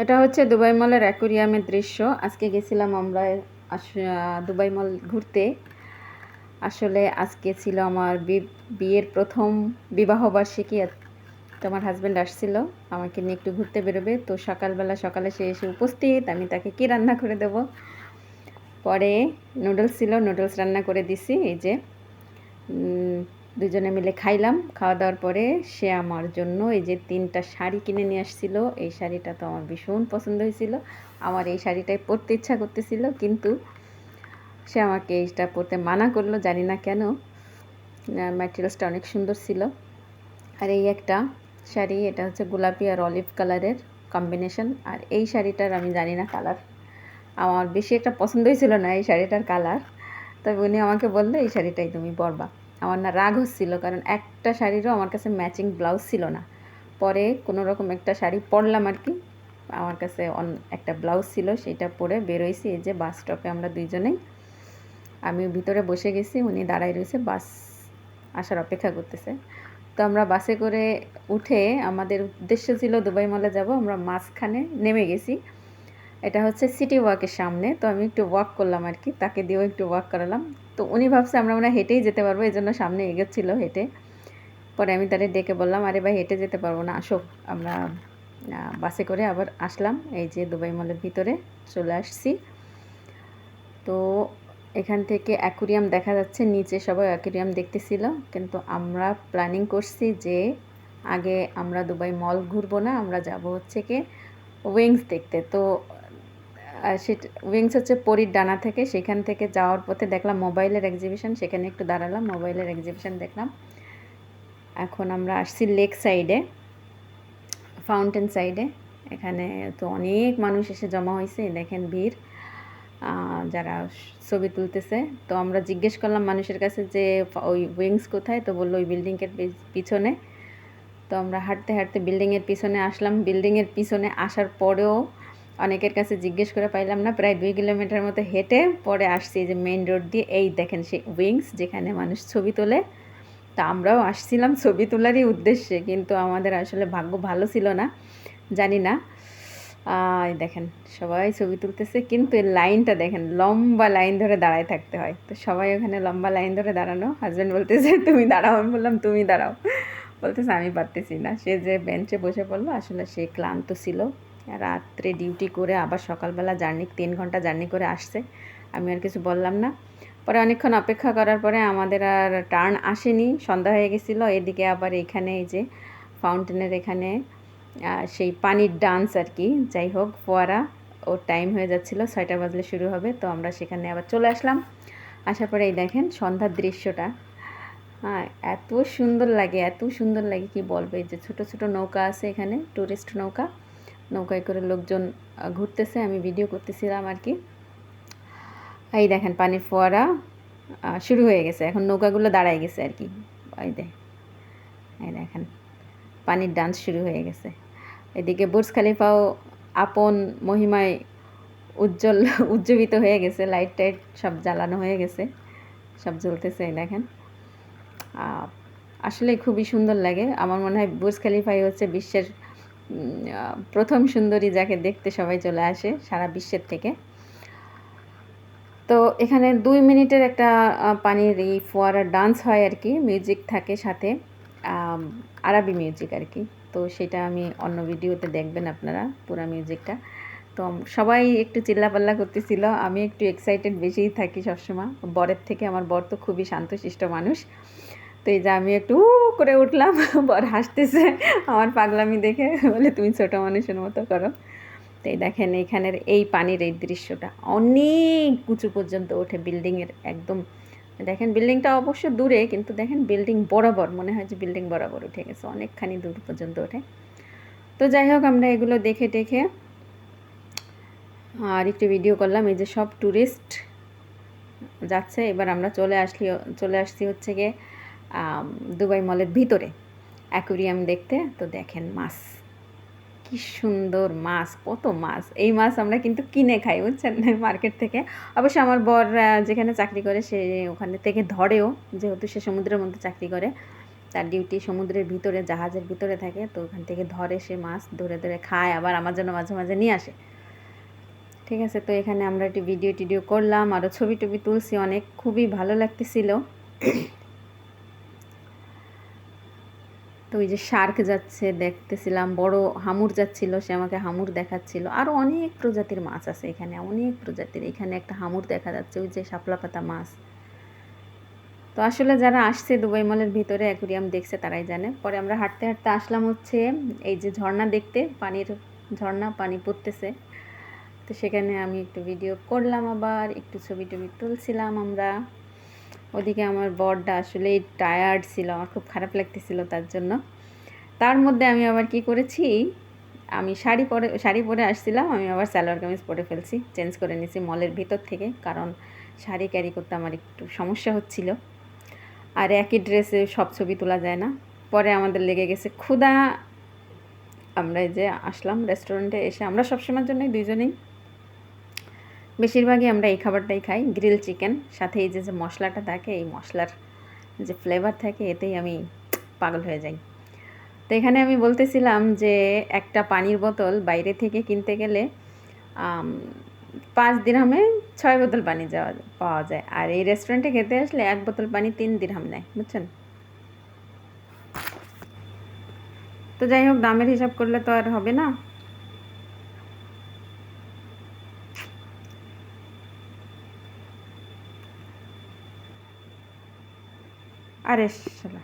এটা হচ্ছে দুবাই মলের অ্যাকোরিয়ামের দৃশ্য। আজকে গেছিলাম আমরা দুবাই মল ঘুরতে। আসলে আজকে ছিল আমার বিয়ের প্রথম বিবাহ বার্ষিকী। আমার হাজব্যান্ড আসছিল, আমাকে নিয়ে একটু ঘুরতে বেরোবে। তো সকালবেলা সকালে সে এসে উপস্থিত, আমি তাকে কি রান্না করে দেব? পরে নুডলস ছিল নুডলস রান্না করে দিছি, এই যে দুজনে মিলে খাইলাম। খাওয়া দাওয়ার পরে সে আমার জন্য এই যে তিনটা শাড়ি কিনে নিয়ে আসছিল। এই শাড়িটা তো আমার ভীষণ পছন্দ হয়েছিল। আমার এই শাড়িটাই পরতে ইচ্ছা করতেছিল, কিন্তু সে আমাকে এইটা পরতে মানা করল, জানি না কেন। ম্যাটেরিয়ালসটা অনেক সুন্দর ছিল। আর এই একটা শাড়ি, এটা হচ্ছে গোলাপি আর অলিভ কালারের কম্বিনেশন আর এই শাড়িটার আমি জানি না কালার আমার বেশি একটা পছন্দ হয়েছিল না এই শাড়িটার কালার তবে উনি আমাকে বলল, এই শাড়িটাই তুমি পরবা। আমার না রাগ হচ্ছিল, কারণ একটা শাড়িরও আমার কাছে ম্যাচিং ব্লাউজ ছিল না। পরে কোনো রকম একটা শাড়ি পরলাম আর কি, আমার কাছে অন- একটা ব্লাউজ ছিল, সেটা পরে বেরোইছি এই যে বাস স্টপে আমরা দুইজনেই। আমি ভিতরে বসে গেছি, উনি দাঁড়াই রয়েছে বাস আসার অপেক্ষা করতেছে। তো আমরা বাসে করে উঠে আমাদের উদ্দেশ্য ছিল দুবাই মলে যাব, আমরা মাঝখানে নেমে গেছি। এটা হচ্ছে সিটি ওয়াকের সামনে, তো আমি একটু ওয়াক করলাম আর কি, তাকে দিয়েও একটু ওয়াক করালাম। তো উনি ভাবছে আমরা মনে হেঁটেই যেতে পারব এই জন্য সামনে এগোচ্ছিল হেঁটে। পরে আমি তাদের ডেকে বললাম, আরে ভাই, হেঁটে যেতে পারব না, আসো, আমরা বাসে করে আবার আসলাম, এই যে দুবাই মলের ভিতরে চলে আসছি। তো এখান থেকে অ্যাকুরিয়াম দেখা যাচ্ছে, নিচে সবাই অ্যাকুরিয়াম দেখতেছিল, কিন্তু আমরা প্ল্যানিং করছি যে আগে আমরা দুবাই মল ঘুরবো না, আমরা যাব হচ্ছে কি উইংস দেখতে। তো সেটা উইংস হচ্ছে পরীর ডানা থেকে, সেখান থেকে যাওয়ার পথে দেখলাম মোবাইলের এক্সিবিশন সেখানে একটু দাঁড়ালাম, মোবাইলের এক্সিবিশন দেখলাম। এখন আমরা আসছি লেক সাইডে ফাউন্টেন সাইডে এখানে তো অনেক মানুষ এসে জমা হয়েছে দেখেন ভিড় যারা ছবি তুলতেছে। তো আমরা জিজ্ঞেস করলাম মানুষের কাছে যে, ওই উইংস কোথায়? তো বলল ওই বিল্ডিংয়ের পিছনে। তো আমরা হাঁটতে হাঁটতে বিল্ডিংয়ের পিছনে আসলাম। বিল্ডিংয়ের পিছনে আসার পরেও অনেকের কাছে জিজ্ঞেস করে পাইলাম না, প্রায় দুই কিলোমিটার মতো হেঁটে পরে আসছি যে মেইন রোড দিয়ে। এই দেখেন সেই উইংস যেখানে মানুষ ছবি তোলে। তা আমরাও আসছিলাম ছবি তোলারই উদ্দেশ্যে, কিন্তু আমাদের আসলে ভাগ্য ভালো ছিল না, জানি না। এই দেখেন, সবাই ছবি তুলতেছে, কিন্তু এই লাইনটা দেখেন, লম্বা লাইন ধরে দাঁড়ায় থাকতে হয়। তো সবাই ওখানে লম্বা লাইন ধরে দাঁড়ানো। হাজব্যান্ড বলতেছে, তুমি দাঁড়াও। আমি বললাম, তুমি দাঁড়াও। বলতেছে, আমি পারতেছি না। সে যে বেঞ্চে বসে পড়ল, আসলে সে ক্লান্ত ছিল। রাত্রে ডিউটি করে আবার সকালবেলা জার্নি, তিন ঘণ্টা জার্নি করে আসছে। আমি আর কিছু বললাম না। পরে অনেকক্ষণ অপেক্ষা করার পরে আমাদের আর টার্ন আসেনি, সন্ধ্যা হয়ে গেছিল। এদিকে আবার এখানে এই যে ফাউন্টেনের এখানে সেই পানির ডান্স আর কি। যাই হোক, ফোয়ারা, ওর টাইম হয়ে যাচ্ছিল, ছয়টা বাজলে শুরু হবে। তো আমরা সেখানে আবার চলে আসলাম। আসার পরে এই দেখেন সন্ধ্যার দৃশ্যটা। হ্যাঁ এত সুন্দর লাগে, এত সুন্দর লাগে, কি বলব? যে ছোট ছোট নৌকা আছে এখানে টুরিস্ট নৌকা। নৌকায় করে লোকজন ঘুরতেছে, আমি ভিডিও করতেছিলাম আর কি। এই দেখেন পানির ফোয়ারা শুরু হয়ে গেছে। এখন নৌকাগুলো দাঁড়ায় গেছে আর কি। এই দেখেন, পানির ডান্স শুরু হয়ে গেছে। এদিকে বুর্জ খালিফাও আপন মহিমায় উজ্জ্বল, উজ্জীবিত হয়ে গেছে। লাইট টাইট সব জ্বালানো হয়ে গেছে। সব জ্বলতেছে, এই দেখেন। আসলে খুবই সুন্দর লাগে। আমার মনে হয় বুর্জ খালিফাই হচ্ছে বিশ্বের প্রথম সুন্দরী যাকে দেখতে সবাই চলে আসে সারা বিশ্বের থেকে। তো এখানে দুই মিনিটের একটা পানির এই ফোয়ারা ডান্স হয় আর কি, মিউজিক থাকে সাথে আরবি মিউজিক আর কি। তো সেটা আমি অন্য ভিডিওতে দেখবেন আপনারা, পুরা মিউজিকটা। তো সবাই একটু চিল্লাপাল্লা করতেছিল, আমি একটু এক্সাইটেড বেশিই থাকি সবসময়। বরের থেকে আমার বর তো খুবই শান্তশিষ্ট মানুষ। তো এই যে আমি একটু করে উঠলাম। বর হাসতেছে আমার পাগলামি দেখে। বলে, তুমি ছোটো মানুষের মতো করো। তো এই দেখেন, এখানের এই পানির এই দৃশ্যটা অনেক উঁচু পর্যন্ত ওঠে বিল্ডিংয়ের একদম। দেখেন, বিল্ডিংটা অবশ্য দূরে, কিন্তু দেখেন, বিল্ডিং বরাবর, মনে হয় যে বিল্ডিং বরাবর উঠে গেছে, অনেকখানি দূর পর্যন্ত ওঠে। তো যাই হোক, আমরা এগুলো দেখে টেখে আর একটু ভিডিও করলাম। এই যে সব ট্যুরিস্ট যাচ্ছে, এবার আমরা চলে আসলি, চলে আসছি হচ্ছে গিয়ে দুবাই মলের ভিতরে। অ্যাকুরিয়াম দেখতে, তো দেখেন মাছ। কি সুন্দর মাছ, কত মাছ। এই মাছ আমরা কিন্তু কিনে খাই, বুঝছেন? মার্কেট থেকে। অবশ্য আমার বর যেখানে চাকরি করে, সে ওখানে থেকে ধরেও, যেহেতু সে সমুদ্রের মধ্যে চাকরি করে, তার ডিউটি সমুদ্রের ভিতরে, জাহাজের ভিতরে থাকে, তো ওখান থেকে ধরে সে মাছ ধরে ধরে খায়, আবার আমার জন্য মাঝে মাঝে নিয়ে আসে। ঠিক আছে, তো এখানে আমরা একটি ভিডিও টিডিও করলাম আরও ছবি টবি তুলছি অনেক। খুবই ভালো লাগতেছিল। তো ওই যে শার্ক যাচ্ছে, দেখতেছিলাম। বড় হামুর যাচ্ছিল, সে আমাকে হামুর দেখাচ্ছিল। আরও অনেক প্রজাতির মাছ আছে এখানে, অনেক প্রজাতির। এখানে একটা হামুর দেখা যাচ্ছে, ওই যে শাপলা পাতা মাছ। তো আসলে যারা আসছে দুবাই মলের ভিতরে, অ্যাকুরিয়াম দেখছে, তারাই জানে। পরে আমরা হাঁটতে হাঁটতে আসলাম হচ্ছে, এই যে ঝর্ণা দেখতে, পানির ঝর্ণা, পানি পড়তেছে। তো সেখানে আমি একটু ভিডিও করলাম আবার, একটু ছবি টবি তুলছিলাম আমরা। ওদিকে আমার বরটা আসলে টায়ার্ড ছিল, আমার খুব খারাপ লাগতেছিল তার জন্য। তার মধ্যে আমি আবার কি করেছি, আমি শাড়ি পরে শাড়ি পরে আসছিলাম, আমি আবার সালোয়ার কামিজ পরে ফেলছি চেঞ্জ করে নিয়েছি মলের ভিতর থেকে, কারণ শাড়ি ক্যারি করতে আমার একটু সমস্যা হচ্ছিল। আর একই ড্রেসে সব ছবি তোলা যায় না। পরে আমাদের লেগে গেছে ক্ষুধা। আমরা যে আসলাম রেস্টুরেন্টে এসে, আমরা সবসময়ের জন্যই দুইজনেই বেশিরভাগই আমরা এই খাবারটাই খাই গ্রিল চিকেন সাথে এই যে যে মশলাটা থাকে, এই মশলার যে ফ্লেভার থাকে, এতেই আমি পাগল হয়ে যাই। তো এখানে আমি বলতেছিলাম যে, একটা পানির বোতল বাইরে থেকে কিনতে গেলে পাঁচ দিরহামে ছয় বোতল পানি যাওয়া, পাওয়া যায়। আর এই রেস্টুরেন্টে খেতে আসলে এক বোতল পানি তিন দিরহাম নেয়, বুঝছেন? তো যাই হোক, দামের হিসাব করলে তো আর হবে না। আরে শালা